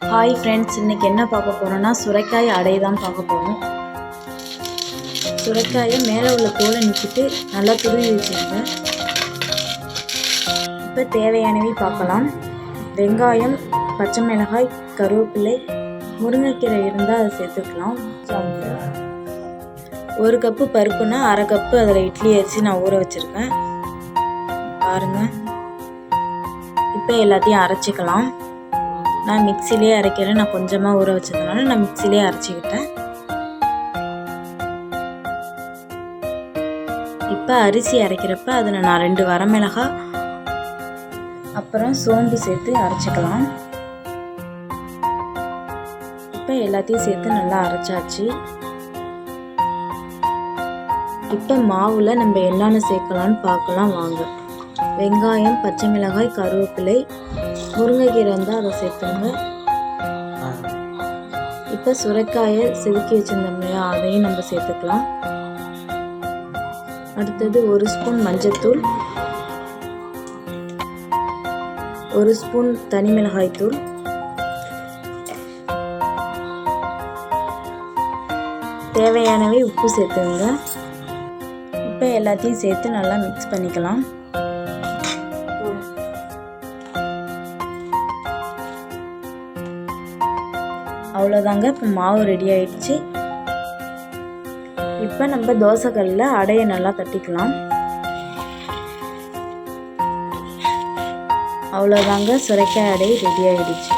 Hi friends இன்றைக்கி என்ன பார்க்க போகிறோன்னா சுரைக்காய் அடை தான் பார்க்க போகிறோம் சுரைக்காயை மேலே உள்ள தோலை நிற்கிட்டு நல்லா துருவி வச்சுருங்க இப்போ தேவையானவை பார்க்கலாம். வெங்காயம் பச்சை மிளகாய் கருவேப்பிலை முருங்கைக்கீரை இருந்தால் அதை சேர்த்துக்கலாம். ஒரு கப்பு பருப்புனா அரை கப்பு அதில் இட்லி அரிசி நான் ஊற வச்சுருக்கேன். பாருங்கள் இப்போ எல்லாத்தையும் அரைச்சிக்கலாம். நான் மிக்சிலே அரைக்கிறேன். நான் கொஞ்சமாக ஊற வச்சதுனால நான் மிக்சிலே அரைச்சிக்கிட்டேன். இப்போ அரிசி அரைக்கிறப்ப அதில் நான் ரெண்டு வரமிளகாய் அப்புறம் சோம்பு சேர்த்து அரைச்சிக்கலாம். இப்போ எல்லாத்தையும் சேர்த்து நல்லா அரைச்சாச்சு. இப்போ மாவில் நம்ம என்னென்ன சேர்க்கலான்னு பார்க்கலாம். வாங்க. வெங்காயம் பச்சை மிளகாய் கருவேப்பிலை முருங்கைக்கீரை இருந்தால் அதை சேர்த்துங்க இப்போ சுரைக்காயை செதுக்கி வச்சுருந்தோம் இல்லையா அதையும் நம்ம சேர்த்துக்கலாம். அடுத்தது ஒரு ஸ்பூன் மஞ்சத்தூள் ஒரு ஸ்பூன் தனி மிளகாய் தூள். தேவையானவை உப்பு சேர்த்துங்க இப்போ எல்லாத்தையும் சேர்த்து நல்லா மிக்ஸ் பண்ணிக்கலாம். அவ்வளோதாங்க இப்போ மாவு ரெடி ஆயிடுச்சு. இப்போ நம்ம தோசைகளில் அடையை நல்லா தட்டிக்கலாம். அவ்வளோதாங்க சுரைக்காய் அடை ரெடி ஆயிடுச்சு.